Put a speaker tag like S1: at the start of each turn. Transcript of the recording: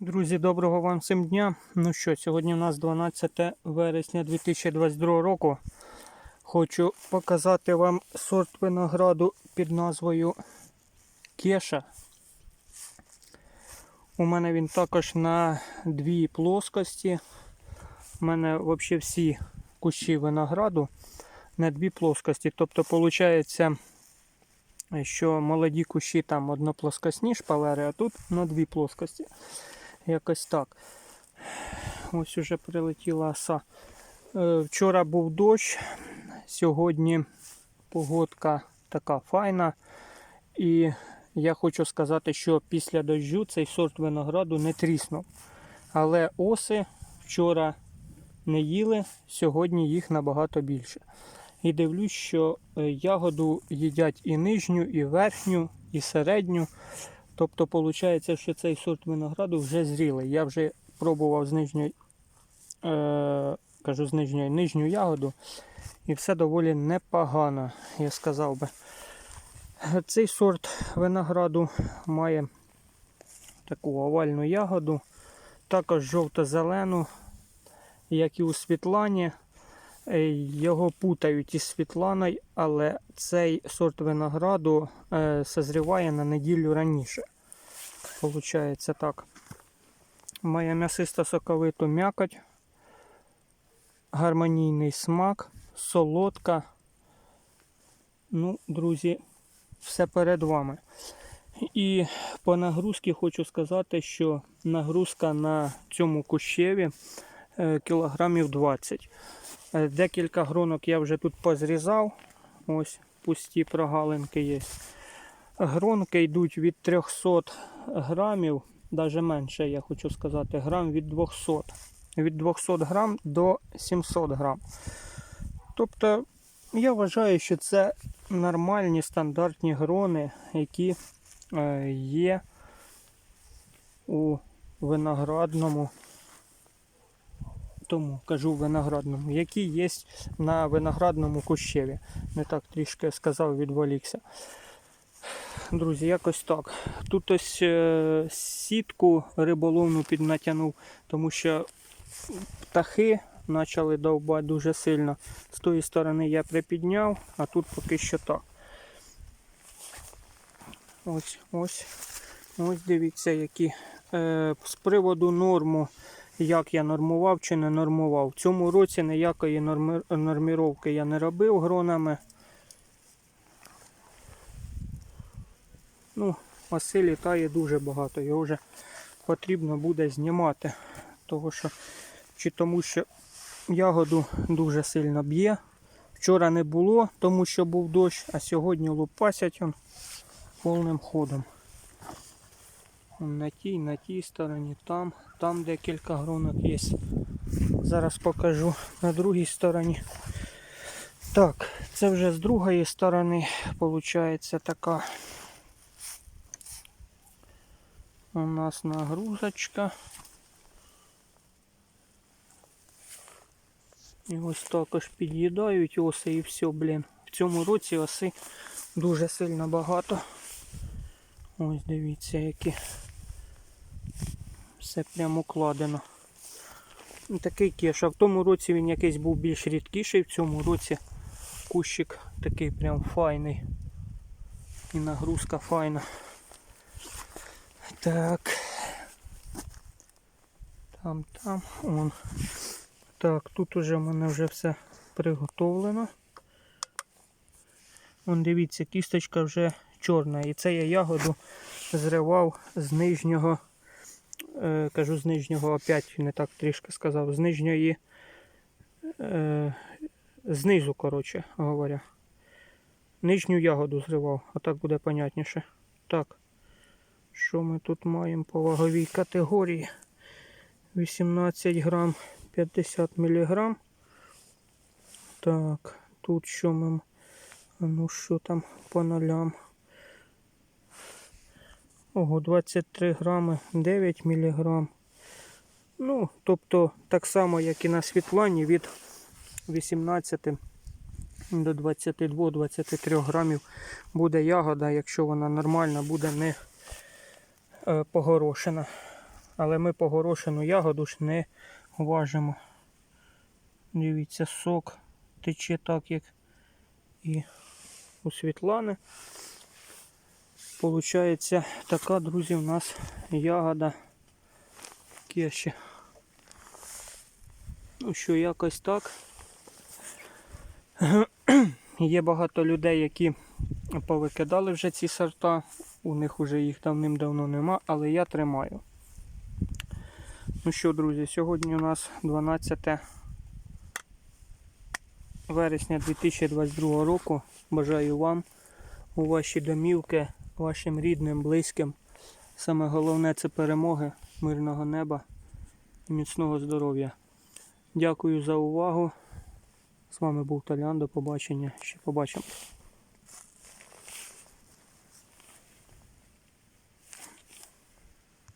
S1: Друзі, доброго вам всім дня. Ну що, сьогодні у нас 12 вересня 2022 року. Хочу показати вам сорт винограду під назвою Кеша. У мене він також на дві плоскості. У мене взагалі всі кущі винограду на дві плоскості. Тобто, виходить, що молоді кущі там одноплоскосні шпалери, а тут на дві плоскості. Якось так. Ось уже прилетіла оса. Е, Вчора був дощ, сьогодні погодка така файна. І я хочу сказати, що після дощу цей сорт винограду не тріснув. Але оси вчора не їли, сьогодні їх набагато більше. І дивлюсь, що е, ягоду їдять і нижню, і верхню, і середню. Тобто, виходить, що цей сорт винограду вже зрілий. Я вже пробував з нижньої, е, кажу з нижньої нижню ягоду, і все доволі непогано, я сказав би. Цей сорт винограду має таку овальну ягоду, також жовто-зелену, як і у Світлані. Е, Його путають із Світланою, але цей сорт винограду е, созріває на неділю раніше. Получається так. Має м'ясисто соковиту м'якоть, гармонійний смак, солодка. Ну, друзі, все перед вами. І по нагрузці хочу сказати, що нагрузка на цьому кущеві е, кілограмів 20. Е, Декілька гронок я вже тут позрізав. Ось пусті прогалинки є. Гронки йдуть від 300 грамів, навіть менше, я хочу сказати, грам від 200. Від 200 грам до 700 грам. Тобто, я вважаю, що це нормальні стандартні грони, які е, є у виноградному тому кажу виноградному, які є на виноградному кущеві. Не так трішки сказав, відволікся. Друзі, якось так. Тут ось е, сітку риболовну піднатягнув, тому що птахи почали довбати дуже сильно. З тої сторони я припідняв, а тут поки що так. Ось, ось. Ось дивіться, які. Е, з приводу норму як я нормував чи не нормував. В цьому році ніякої норміровки я не робив гронами. Ну, оси літає дуже багато, його вже потрібно буде знімати. Того що, чи тому що ягоду дуже сильно б'є. Вчора не було, тому що був дощ, а сьогодні лупасять он повним ходом. На тій, на тій стороні, там, там декілька гронок є. Зараз покажу на другій стороні. Так, це вже з другої сторони виходить така у нас нагрузочка. І ось також під'їдають оси і все, блін. В цьому році оси дуже сильно багато. Ось дивіться, які все прямо укладено. Ну, Такий кеш. А в тому році він якийсь був більш рідкіший, в цьому році кущик такий прям файний. І нагрузка файна. Так. Там, там, он. Так, тут уже в мене вже все приготовлено. Вон дивіться, кісточка вже чорна. І це я ягоду зривав з нижнього, е, кажу з нижнього, опять не так трішки сказав, з нижньої, е, знизу, коротше говоря. Нижню ягоду зривав, а так буде понятніше. Так, що ми тут маємо по ваговій категорії? 18 грам 50 міліграм. Так, тут що ми. Ну що там по нолям? Ого, 23 грами, 9 міліграм. Ну, тобто так само, як і на світлані, від 18 до 22-23 грамів буде ягода, якщо вона нормальна, буде не е, погорошена. Але ми по горошину ягоду ж не важимо. Дивіться, сок тече так, як і у Світлани. Получається така, друзі, у нас ягода кеші. Ну що, якось так. Є багато людей, які повикидали вже ці сорта. У них вже їх давним-давно нема, але я тримаю. Ну що, друзі, сьогодні у нас 12 вересня 2022 року. Бажаю вам у ваші домівки, вашим рідним, близьким. Саме головне це перемоги, мирного неба і міцного здоров'я. Дякую за увагу. З вами був Толян. До побачення. Ще побачимо.